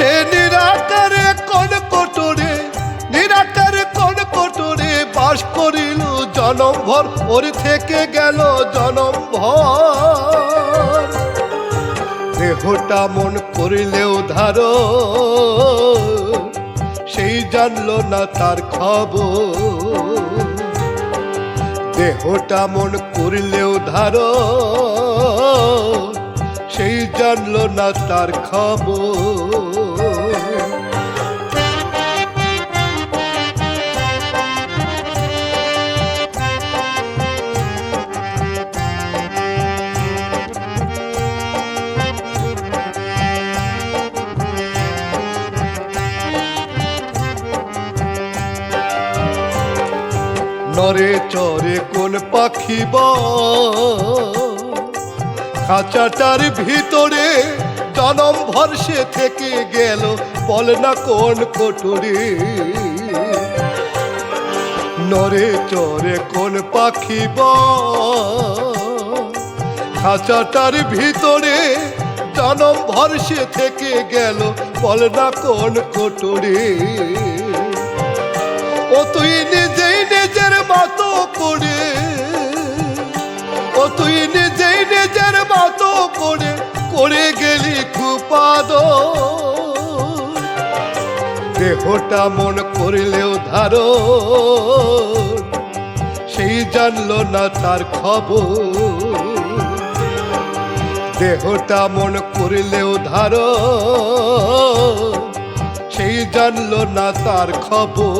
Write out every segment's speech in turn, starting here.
সে নিরাকারে কোন কোটরে, নিরাকারে কোন কোটরে বাস করিল জনম ভর ওর থেকে গেল জনম ভর দেহটা মন করিলেও ধারো সেই জানলো না তার খবর। দেহটা মন করিলেও ধারো সেই জানলো না তার খবর। নরে চরে কোন পাখি ব ভিতরে জনম ভরসে থেকে গেল, বল না কোন কোটরে। নরে চরে কোন পাখি ব ভিতরে জনম ভরসে থেকে গেল, বল না কোন কোটরে। ও তুই নিজেই নিজের মতো করে, ও তুই নিজেই নিজের মতো করে করে গেলি কুপাদ। দেহটা মন করিলেও ধারো সেই জানলো না তার খবর। দেহটা মন করিলেও ধারো জানলো না তার খবর।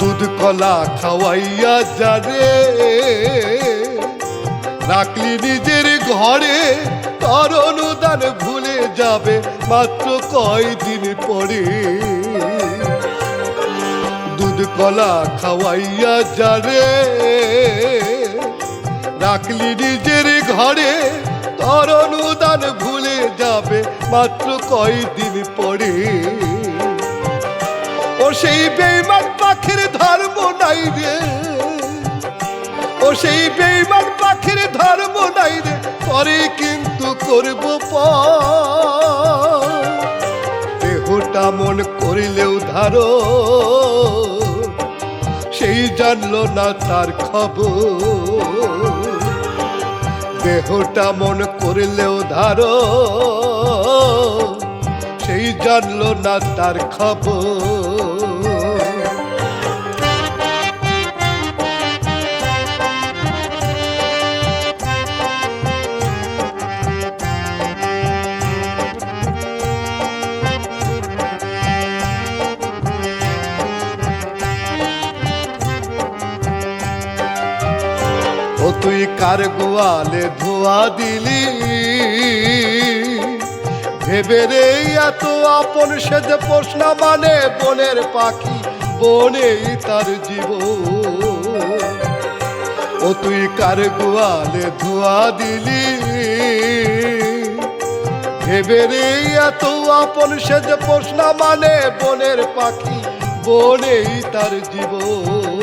দুধ কলা খাওয়াইয়া যারে রাখলি নিজের ঘরে তার অনুদান ভুলে যাবে মাত্র কয়দিন পরে। দুধ কলা খাওয়াইয়া যারে রাখলি নিজের ঘরে তার অনুদান ভুলে যাবে মাত্র কয়দিন পরে। ও সেই বেইমান করব। দেহটা মন করিলেও ধারো, সেই জানলো না তার খবর দেহটা মন করিলেও ধারো, সেই জানলো না তার খবর কার গোয়ালে ধোয়া দিলি। ভেবে রে, এত আপন সে যে প্রশ্ন মানে বনের পাখি, বনেই তার জীব ও তুই কার গোয়ালে ধোয়া দিলি? ভেবে রে, এত আপন সে যে প্রশ্ন মানে বনের পাখি, বনেই তার জীবন।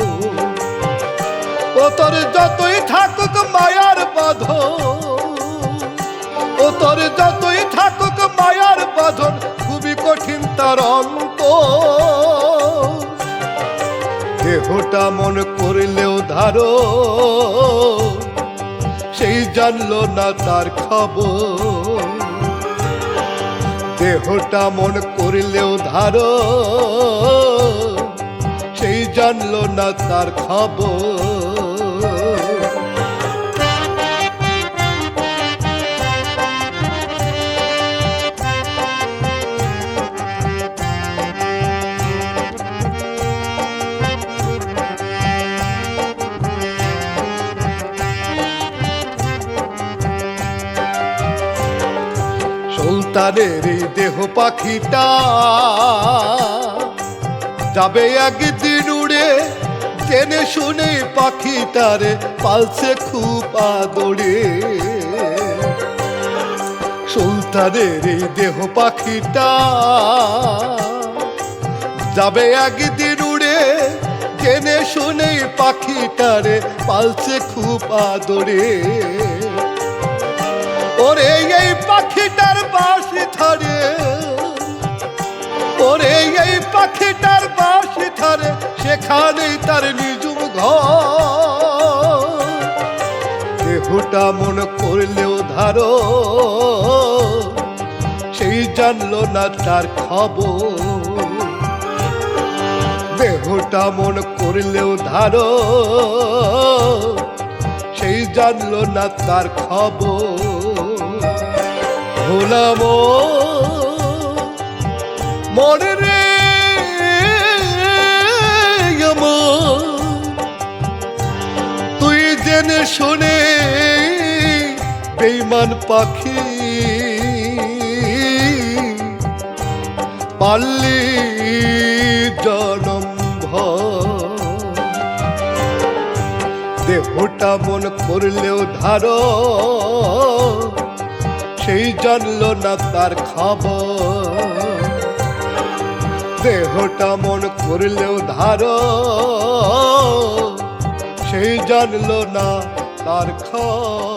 তোর যতই থাকুক মায়ার বাঁধন, ও তোর যতই থাকুক মায়ার বাঁধন, খুবই কঠিন তার অন্ত দেহটা মন করলেও ধারো, সেই জানলো না তার খবর। দেহটা মন করলেও ধারো, সেই জানলো না তার খবর। এই দেহ পাখিটা যাবে একদিন উড়ে জেনে শুনে পাখিটারে পালছে খুব আদরে। সুলতানের এই দেহ পাখিটা যাবে একদিন উড়ে জেনে শুনে পাখিটারে পালছে খুব আদরে। পাখিটার বাসি ধরে। ওরে এই পাখিটার বাসি ধরে, সেখানেই তার নিজুম ঘর। মন করলেও ধারো, সেই জানলো না তার খবর। দেহটা মন করলেও ধারো, সেই জানলো না তার খবর। ভোলাম মনে রে তুই জেনে শুনে বেইমান পাখি। পাল্লি জনম দেহটা মন করলেও ধারো সেই জানল না তার খবর। দেহটা মন করলেও ধারো। সেই জানল না তার খবর।